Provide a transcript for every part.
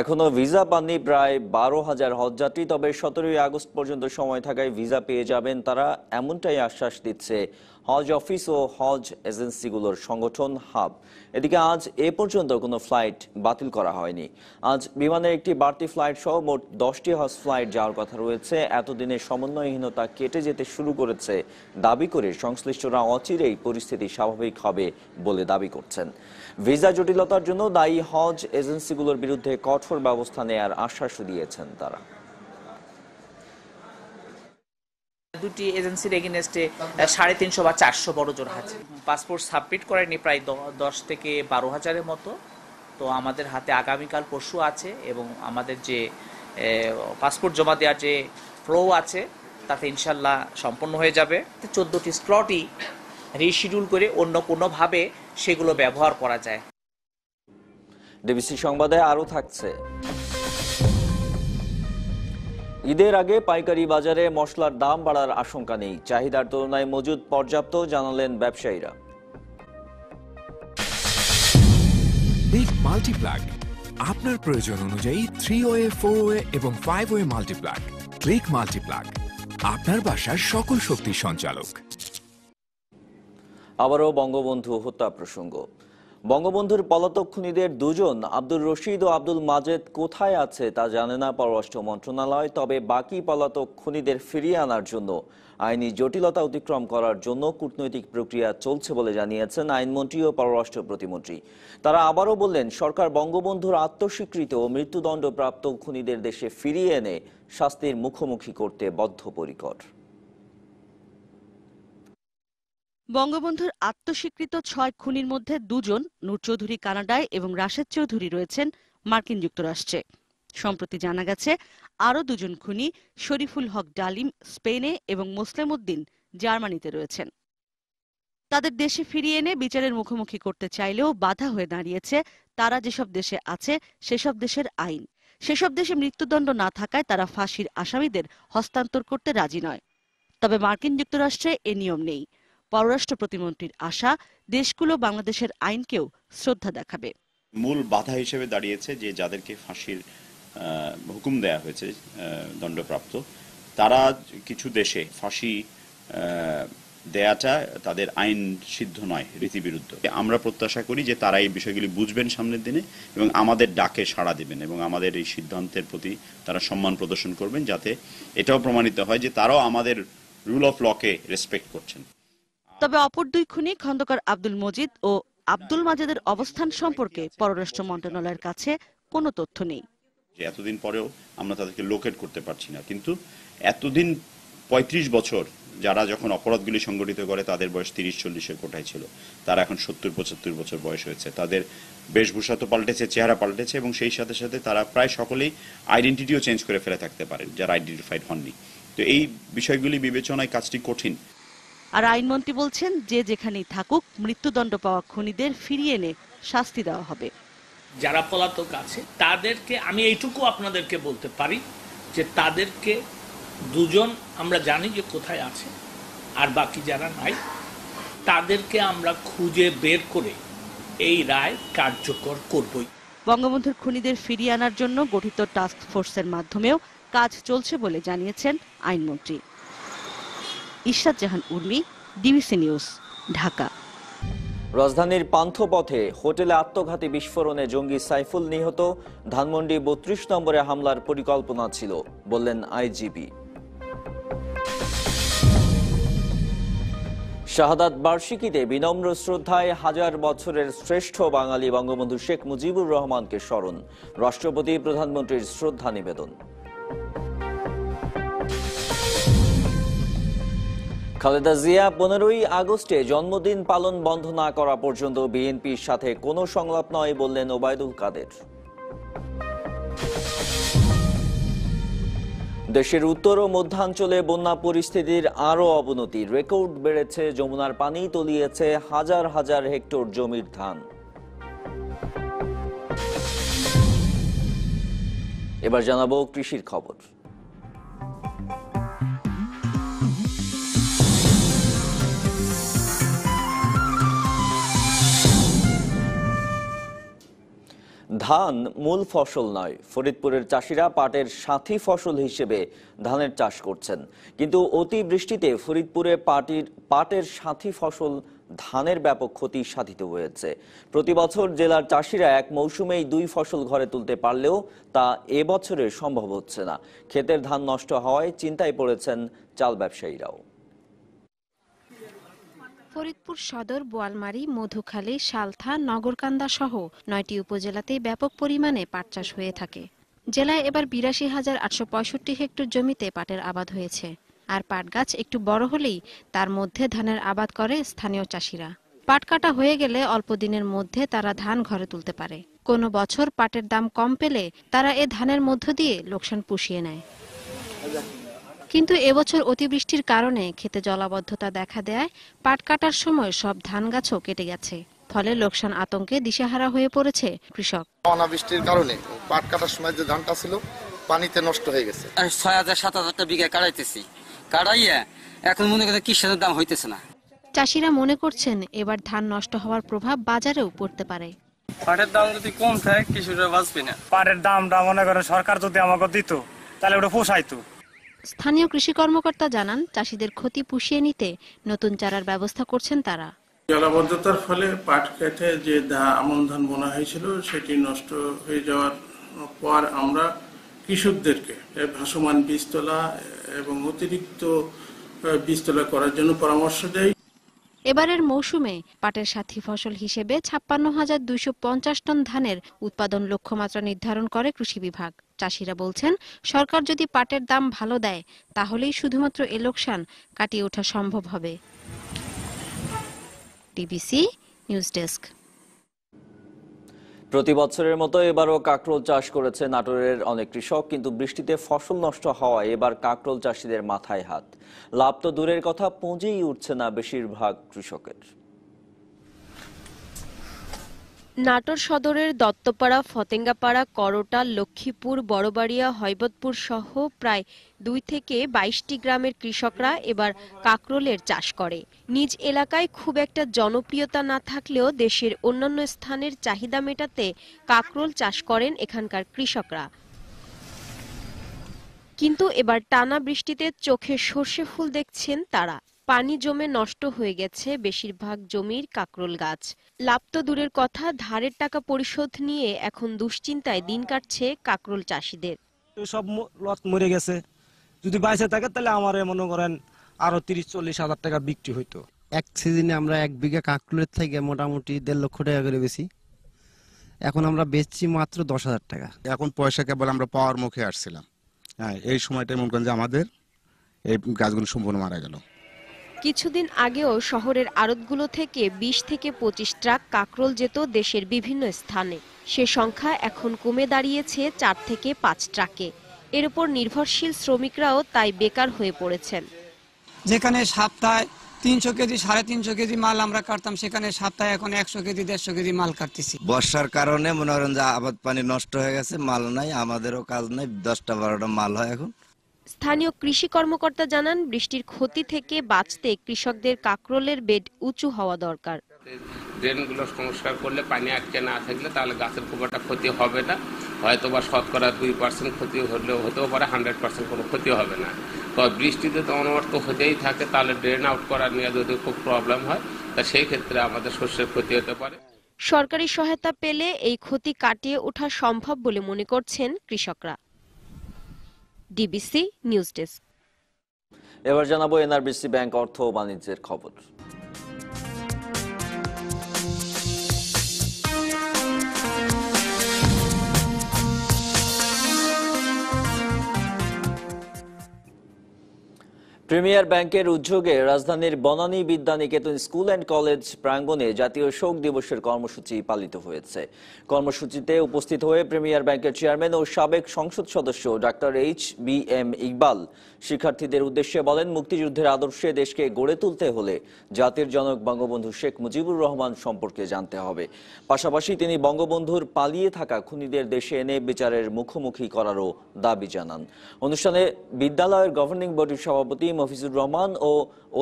এখনও ভিসা পাননি প্রায় বারো হাজার হজযাত্রী, তবে সতেরোই আগস্ট পর্যন্ত সময় থাকায় ভিসা পেয়ে যাবেন তারা, এমনটাই আশ্বাস দিচ্ছে হজ অফিস ও হজ এজেন্সিগুলোর সংগঠন হাব। এদিকে আজ এ পর্যন্ত কোনো ফ্লাইট বাতিল করা হয়নি। আজ বিমানের একটি বাড়তি ফ্লাইট সহ মোট দশটি হজ ফ্লাইট যাওয়ার কথা রয়েছে। এতদিনের সমন্বয়হীনতা কেটে যেতে শুরু করেছে দাবি করে সংশ্লিষ্টরা অচিরেই পরিস্থিতি স্বাভাবিক হবে বলে দাবি করছেন। ভিসা জটিলতার জন্য দায়ী হজ এজেন্সিগুলোর বিরুদ্ধে কঠোর ব্যবস্থা নেয়ার আশ্বাস দিয়েছেন তারা। দুটি এজেন্সির এগেনস্টে সাড়ে তিনশো বা চারশো বড় জোর আছে পাসপোর্ট সাবমিট করেনি প্রায় দশ থেকে বারো হাজারের মতো। তো আমাদের হাতে আগামীকাল পরশু আছে এবং আমাদের যে পাসপোর্ট জমা দেওয়ার যে ফ্লো আছে, তাতে ইনশাল্লাহ সম্পন্ন হয়ে যাবে। চোদ্দোটি স্লটই রিশিডিউল করে অন্য কোনোভাবে সেগুলো ব্যবহার করা যায়। ডিবিসি সংবাদে আরও থাকছে। ঈদের আগে পাইকারি বাজারে মশলার দাম বাড়ার আশঙ্কা নেই। চাহিদার তুলনায় মজুদ পর্যাপ্ত জানালেন ব্যবসায়ীরা। বিগ মাল্টিপ্লাগ আপনার প্রয়োজন অনুযায়ী থ্রি ওয়ে ফোর ওয়ে এবং five way multiplug click multiplug আপনার বাসার সকল শক্তি সঞ্চালক। আবারও বঙ্গবন্ধু হত্যা প্রসঙ্গ। বঙ্গবন্ধুর পলাতক খুনিদের দুজন, আব্দুর রশিদ ও আব্দুল মাজেদ, কোথায় আছে তা জানে না পররাষ্ট্র মন্ত্রণালয়, তবে বাকি পলাতক খুনিদের ফিরিয়ে আনার জন্য আইনি জটিলতা অতিক্রম করার জন্য কূটনৈতিক প্রক্রিয়া চলছে বলে জানিয়েছেন আইনমন্ত্রী ও পররাষ্ট্র প্রতিমন্ত্রী। তারা আবারও বললেন, সরকার বঙ্গবন্ধুর আত্মস্বীকৃত ও মৃত্যুদণ্ডপ্রাপ্ত খুনিদের দেশে ফিরিয়ে এনে শাস্তির মুখোমুখি করতে বদ্ধপরিকর। বঙ্গবন্ধুর আত্মস্বীকৃত ছয় খুনির মধ্যে দুজন নূর চৌধুরী কানাডায় এবং রাশেদ চৌধুরী রয়েছেন মার্কিন যুক্তরাষ্ট্রে। সম্প্রতি জানা গেছে, আরও দুজন খুনি শরীফুল হক ডালিম স্পেনে এবং মোসলেম উদ্দিন জার্মানিতে রয়েছেন। তাদের দেশে ফিরিয়ে এনে বিচারের মুখোমুখি করতে চাইলেও বাধা হয়ে দাঁড়িয়েছে তারা যেসব দেশে আছে সেসব দেশের আইন। সেসব দেশে মৃত্যুদণ্ড না থাকায় তারা ফাঁসির আসামিদের হস্তান্তর করতে রাজি নয়। তবে মার্কিন যুক্তরাষ্ট্রে এ নিয়ম নেই। পররাষ্ট্র প্রতিমন্ত্রীর আশা, দেশগুলো বাংলাদেশের আইনকেও শ্রদ্ধা দেখাবে। মূল বাধা হিসেবে দাঁড়িয়েছে যে যাদেরকে ফাঁসির হুকুম দেয়া হয়েছে দণ্ডপ্রাপ্ত, তারা কিছু দেশে ফাঁসি দেয়াটা তাদের আইন সিদ্ধ নয়, রীতিবিরুদ্ধ। আমরা প্রত্যাশা করি যে তারা এই বিষয়গুলি বুঝবেন সামনের দিনে এবং আমাদের ডাকে সাড়া দেবেন এবং আমাদের এই সিদ্ধান্তের প্রতি তারা সম্মান প্রদর্শন করবেন যাতে এটাও প্রমাণিত হয় যে তারাও আমাদের রুল অফ লকে রেসপেক্ট করছেন। তবে অপর দুই খুনি খন্দকার আব্দুল মজিদ ও আব্দুল মাজেদের অবস্থান সম্পর্কে পররাষ্ট্র মন্ত্রণালয়ের কাছে কোনো তথ্য নেই। যে এতদিন পরেও আমরা তাদেরকে লোকেট করতে পারছি না। কিন্তু এতদিন পঁয়ত্রিশ বছর যারা যখন অপরাধগুলি সংগঠিত করে, তাদের বয়স তিরিশ চল্লিশের কোটায় ছিল। তারা এখন সত্তর, পঁচাত্তর বছর বয়স হয়েছে। তাদের বেশভূষা তো পাল্টেছে, চেহারা পাল্টেছে এবং সেই সাথে সাথে তারা প্রায় সকলেই আইডেন্টিটিও চেঞ্জ করে ফেলে থাকতে পারেন, যারা আইডেন্টিফাইড হননি। তো এই বিষয়গুলি বিবেচনায় কাজটি কঠিন। আর আইনমন্ত্রী বলছেন যে যেখানেই থাকুক মৃত্যুদণ্ড পাওয়া খুনিদের ফিরিয়ে এনে শাস্তি দেওয়া হবে। যারা পলাতক আছে তাদেরকে আমি এইটুকু আপনাদেরকে বলতে পারি যে তাদেরকে দুজন আমরা জানি যে কোথায় আছে আর বাকি যারা নাই তাদেরকে আমরা খুঁজে বের করে এই রায় কার্যকর করবই। বঙ্গবন্ধুর খুনিদের ফিরিয়ে আনার জন্য গঠিত টাস্ক ফোর্সের মাধ্যমেও কাজ চলছে বলে জানিয়েছেন আইনমন্ত্রী। Ishrat Jahan Urmi, DBC news, Dhaka. রাজধানীর পান্থপথে হোটেলে আত্মঘাতী বিস্ফোরণে জঙ্গি সাইফুল নিহত। ধানমন্ডি বত্রিশ নম্বরে হামলার পরিকল্পনা ছিল, বললেন আইজিপি শাহাদাত বার্ষিকীতে বিনম্র শ্রদ্ধায় হাজার বছরের শ্রেষ্ঠ বাঙালি বঙ্গবন্ধু শেখ মুজিবুর রহমানকে স্মরণ। রাষ্ট্রপতি, প্রধানমন্ত্রীর শ্রদ্ধা নিবেদন। খালেদা জিয়া পনেরোই আগস্টে জন্মদিন পালন বন্ধ না করা পর্যন্ত বিএনপির সাথে কোনো সংলাপ নয় বললেন ওবায়দুল কাদের। দেশের উত্তর ও মধ্যাঞ্চলে বন্যা পরিস্থিতির আরও অবনতি। রেকর্ড বেড়েছে যমুনার পানি, তলিয়েছে হাজার হাজার হেক্টর জমির ধান। এবার জানাব কৃষির খবর। ধান মূল ফসল নয়। ফরিদপুরের চাষিরা পাটের সাথী ফসল হিসেবে ধানের চাষ করছেন। কিন্তু অতি বৃষ্টিতে ফরিদপুরে পাটির পাটের সাথী ফসল ধানের ব্যাপক ক্ষতি সাধিত হয়েছে। প্রতি বছর জেলার চাষিরা এক মৌসুমেই দুই ফসল ঘরে তুলতে পারলেও তা এবছরে সম্ভব হচ্ছে না। ক্ষেতের ধান নষ্ট হওয়ায় চিন্তায় পড়েছেন চাল ব্যবসায়ীরাও। ফরিদপুর সদর, বোয়ালমারী, মধুখালী, সালথা, নগরকান্দা সহ নয়টি উপজেলাতেই ব্যাপক পরিমাণে পাট চাষ হয়ে থাকে। জেলায় এবার বিরাশি হাজার আটশো পঁয়ষট্টি হেক্টর জমিতে পাটের আবাদ হয়েছে। আর পাট গাছ একটু বড় হলেই তার মধ্যে ধানের আবাদ করে স্থানীয় চাষিরা। পাট কাটা হয়ে গেলে অল্প দিনের মধ্যে তারা ধান ঘরে তুলতে পারে। কোনো বছর পাটের দাম কম পেলে তারা এ ধানের মধ্য দিয়ে লোকসান পুষিয়ে নেয়। কিন্তু এবছর অতিবৃষ্টির কারণে খেতে জলাবদ্ধতা দেখা দেয় পাট কাটার সময় সব ধান গাছও কেটে গেছে। ফলে লোকসান আতঙ্কে দিশেহারা হয়ে পড়েছে কৃষক। অনাবৃষ্টির কারণে পাট কাটার সময় যে ধানটা ছিল পানিতে নষ্ট হয়ে গেছে। ছয় হাজার সাত হাজার বিঘা কাটাইতেছি। কাটাইয়া এখন মনে করেন কৃষকের দাম হইতেছে না। চাষিরা মনে করছেন এবার ধান নষ্ট হওয়ার প্রভাব বাজারেও পড়তে পারে। পাটের দাম যদি কম থাকে কৃষকরা বাঁচবে না। পাটের দামটা মনে করেন সরকার যদি আমাকে দিত তাহলে ওটা পোষাইতো। স্থানীয় কৃষি কর্মকর্তা জানান চাষিদের ক্ষতি পুষিয়ে নিতে নতুন চারার ব্যবস্থা করছেন তারা। জলাবদ্ধতার ফলে পাট খেতে যে আমন ধান বোনা হয়েছিল সেটি নষ্ট হয়ে যাওয়ার পর আমরা কৃষকদেরকে ভাসমান বীজতলা এবং অতিরিক্ত বীজতলা করার জন্য পরামর্শ দেই। এবারের মৌসুমে পাটের সাথী ফসল হিসেবে ছাপ্পান্ন হাজার দুইশো পঞ্চাশ টন ধানের উৎপাদন লক্ষ্যমাত্রা নির্ধারণ করে কৃষি বিভাগ। চাষিরা বলছেন, সরকার যদি পাটের দাম ভালো দেয়, তাহলেই শুধুমাত্র এ লোকসান কাটিয়ে ওঠা সম্ভব হবে। DBC news desk. প্রতি বছরের মতো এবারও কাকরোল চাষ করেছে নাটোরের অনেক কৃষক, কিন্তু বৃষ্টিতে ফসল নষ্ট হওয়ায় এবার কাকরোল চাষিদের মাথায় হাত। লাভ তো দূরের কথা পুঁজেই উঠছে না বেশিরভাগ কৃষকের। নাটোর সদরের দত্তপাড়া, ফতেঙ্গাপাড়া, করোটা, লক্ষ্মীপুর, বড়বাড়িয়া, হৈবতপুর সহ প্রায় দুই থেকে বাইশটি গ্রামের কৃষকরা এবার কাকরোলের চাষ করে। নিজ এলাকায় খুব একটা জনপ্রিয়তা না থাকলেও দেশের অন্যান্য স্থানের চাহিদা মেটাতে কাকরোল চাষ করেন এখানকার কৃষকরা। কিন্তু এবার টানা বৃষ্টিতে চোখে সর্ষে ফুল দেখছেন তারা। পানি জমে নষ্ট হয়ে গেছে বেশিরভাগ জমির কাকরোল গাছ। লাভ তো দূরের কথা ধারের টাকা পরিশোধ নিয়ে এখন দুশ্চিন্তায় দিন কাটছে কাকরোল চাষিদের। সব লট মরে গেছে। যদি বাইসে থাকে তাহলে আমার মনে করেন আরও তিরিশ চল্লিশ হাজার টাকা বিক্রি হইতো। এক সিজনে আমরা এক বিঘা কাঁকড়ুলের থেকে মোটামুটি দেড় লক্ষ টাকা করে বেশি এখন আমরা বেচছি মাত্র দশ হাজার টাকা। এখন পয়সা কেবল আমরা পাওয়ার মুখে আসছিলাম। হ্যাঁ এই সময়টা মনে করেন যে আমাদের এই গাছগুলো সম্পূর্ণ মারা গেল। কিছুদিন আগেও শহরের আড়তগুলো থেকে বিশ থেকে পঁচিশ ট্রাক কাকরোল যেত দেশের বিভিন্ন স্থানে। সে সংখ্যা এখন কমে দাঁড়িয়েছে চার থেকে পাঁচ ট্রাকে। এর উপর নির্ভরশীল শ্রমিকরাও তাই বেকার হয়ে পড়েছেন। যেখানে সপ্তাহে তিনশো কেজি সাড়ে তিনশো কেজি মাল আমরা কাটতাম সেখানে সপ্তাহে এখন একশো কেজি দেড়শো কেজি মাল কাটতেছি। বর্ষার কারণে মনে করেন যে আবাদ পানি নষ্ট হয়ে গেছে মাল নাই আমাদেরও কাজ নাই দশটা বারোটা মাল হয় এখন। স্থানীয় কৃষি কর্মকর্তা জানান বৃষ্টির ক্ষতি থেকে বাঁচতে কৃষকদের কাকরোলের বেড উঁচু হওয়া দরকার। ড্রেনগুলো সংস্কার করলে পানি আটকে না থাকলে তাহলে গাছের খুব একটা ক্ষতি হবে না। হয়তো বা শতকরা দুই পার্সেন্ট ক্ষতি হলেও হতেও পারে হান্ড্রেড পার্সেন্ট কোনো ক্ষতি হবে না। তবে বৃষ্টিতে তো অনবরত হতেই থাকে তাহলে ড্রেন আউট করা নিয়ে যদি খুব প্রবলেম হয়। তা সেই ক্ষেত্রে আমাদের শস্যের ক্ষতি হতে পারে। সরকারি সহায়তা পেলে এই ক্ষতি কাটিয়ে ওঠা সম্ভব বলে মনে করছেন কৃষকরা। DBC news desk. এবার জানাব এনআরবিসি ব্যাংক অর্থ ও বাণিজ্যের খবর। প্রিমিয়ার ব্যাংকের উদ্যোগে রাজধানীর Banani Vidyaniketan school and college প্রাঙ্গণে জাতীয় শোক দিবসের কর্মসূচি পালিত হয়েছে। কর্মসূচিতে উপস্থিত হয়ে প্রিমিয়ার ব্যাংকের চেয়ারম্যান ও সাবেক সংসদ সদস্য doctor H B M Iqbal শিক্ষার্থীদের উদ্দেশ্যে বলেন, মুক্তিযুদ্ধের আদর্শে দেশকে গড়ে তুলতে হলে জাতির জনক বঙ্গবন্ধু শেখ মুজিবুর রহমান সম্পর্কে জানতে হবে। পাশাপাশি তিনি বঙ্গবন্ধুর পালিয়ে থাকা খুনিদের দেশে এনে বিচারের মুখোমুখি করারও দাবি জানান। অনুষ্ঠানে বিদ্যালয়ের গভর্নিং বডির সভাপতি মফিজুর রহমান ও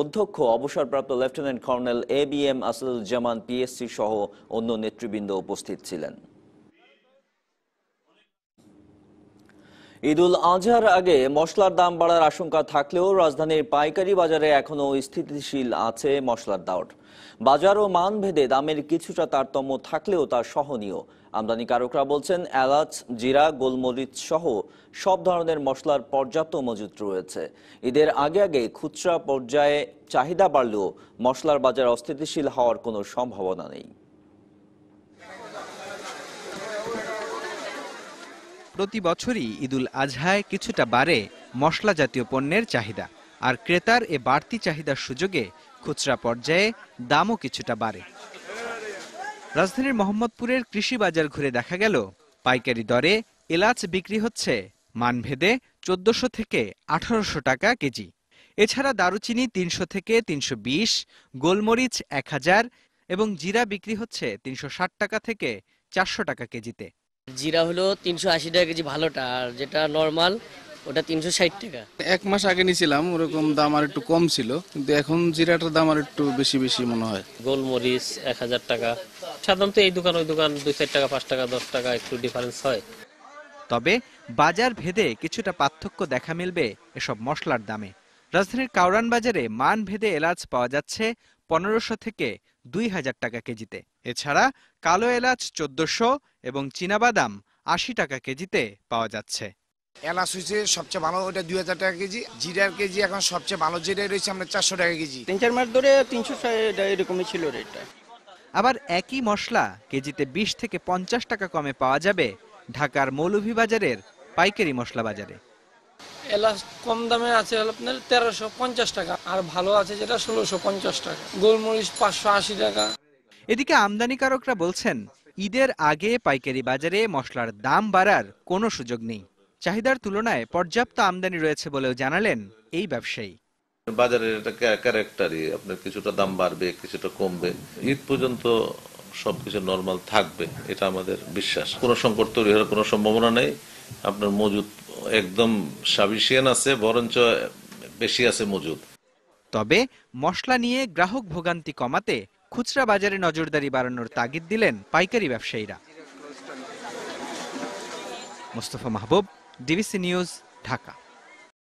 অধ্যক্ষ, অবসরপ্রাপ্ত lieutenant colonel A B M Asluzzaman PSC সহ অন্য নেতৃবৃন্দ উপস্থিত ছিলেন। ঈদুল আজহার আগে মশলার দাম বাড়ার আশঙ্কা থাকলেও রাজধানীর পাইকারি বাজারে এখনও স্থিতিশীল আছে মশলার দাউট বাজার ও মান ভেদে দামের কিছুটা তারতম্য থাকলেও তা সহনীয়। আমদানিকারকরা বলছেন, এলাচ, জিরা, গোলমরিচ সহ সব ধরনের মশলার পর্যাপ্ত মজুত রয়েছে। ঈদের আগে আগে খুচরা পর্যায়ে চাহিদা বাড়লেও মশলার বাজার অস্থিতিশীল হওয়ার কোনো সম্ভাবনা নেই। প্রতি বছরই ঈদুল আজহায় কিছুটা বাড়ে মশলা জাতীয় পণ্যের চাহিদা, আর ক্রেতার এ বাড়তি চাহিদার সুযোগে খুচরা পর্যায়ে দামও কিছুটা বাড়ে। রাজধানীর মোহাম্মদপুরের কৃষি বাজার ঘুরে দেখা গেল, পাইকারি দরে এলাচ বিক্রি হচ্ছে মানভেদে চোদ্দশো থেকে আঠারোশো টাকা কেজি। এছাড়া দারুচিনি তিনশো থেকে তিনশো বিশ, গোলমরিচ এক হাজার এবং জিরা বিক্রি হচ্ছে তিনশো ষাট টাকা থেকে চারশো টাকা কেজিতে। জিরা হলো তিনশো আশি টাকা কেজি ভালোটা, আর যেটা নর্মাল ওটা তিনশো ষাট টাকা। এক মাস আগে নিয়েছিলাম ওরকম দাম আর একটু কম ছিল কিন্তু এখন জিরাটার দাম আর একটু বেশি বেশি মনে হয়। গোলমরিচ এক হাজার টাকা। সাধারণত এই দোকান ওই দোকান দুই চার টাকা পাঁচ টাকা দশ টাকা একটু ডিফারেন্স হয়। তবে বাজার ভেদে কিছুটা পার্থক্য দেখা মিলবে এসব মশলার দামে। রাজধানীর কাউরান বাজারে মান ভেদে এলাচ পাওয়া যাচ্ছে পনেরোশো থেকে দুই হাজার টাকা কেজিতে। এছাড়া কালো এলাচ চোদ্দশো এবং চীনাবাদাম আশি টাকা কেজিতে পাওয়া যাচ্ছে। এলাচ হয়েছে সবচেয়ে ভালো ওটা দুই হাজার টাকা কেজি। জিরার কেজি এখন সবচেয়ে ভালো জিরা রয়েছে আমরা চারশো টাকা কেজি। তিন চার মাস ধরে তিনশো এরকমই ছিল রেটটা। আবার একই মশলা কেজিতে বিশ থেকে পঞ্চাশ টাকা কমে পাওয়া যাবে ঢাকার মৌলভীবাজারের পাইকারি মশলা বাজারে। এলাচ কম দামে আছে আপনার তেরোশো পঞ্চাশ টাকা আর ভালো আছে যেটা ষোলোশো পঞ্চাশ টাকা। গোলমরিচ পাঁচশো আশি টাকা। এদিকে আমদানিকারকরা বলছেন ঈদের আগে পাইকারি বাজারে মশলার দাম বাড়ার কোনো সুযোগ নেই। চাহিদার তুলনায় পর্যাপ্ত আমদানি রয়েছে বলেও জানালেন এই ব্যবসায়ী। বাজারের এটা ক্যারেক্টারই আপনার কিছুটা দাম বাড়বে কিছুটা কমবে। ঈদ পর্যন্ত সবকিছু নর্মাল থাকবে এটা আমাদের বিশ্বাস। কোনো সংকট তৈরি হওয়ার কোনো সম্ভাবনা নেই। আপনার মজুদ একদম সাবিসিয়ান আছে বরঞ্চ বেশি আছে মজুদ। তবে মশলা নিয়ে গ্রাহক ভোগান্তি কমাতে খুচরা বাজারে নজরদারি বাড়ানোর তাগিদ দিলেন পাইকারি ব্যবসায়ীরা। Mostafa Mahbub DBC news Dhaka.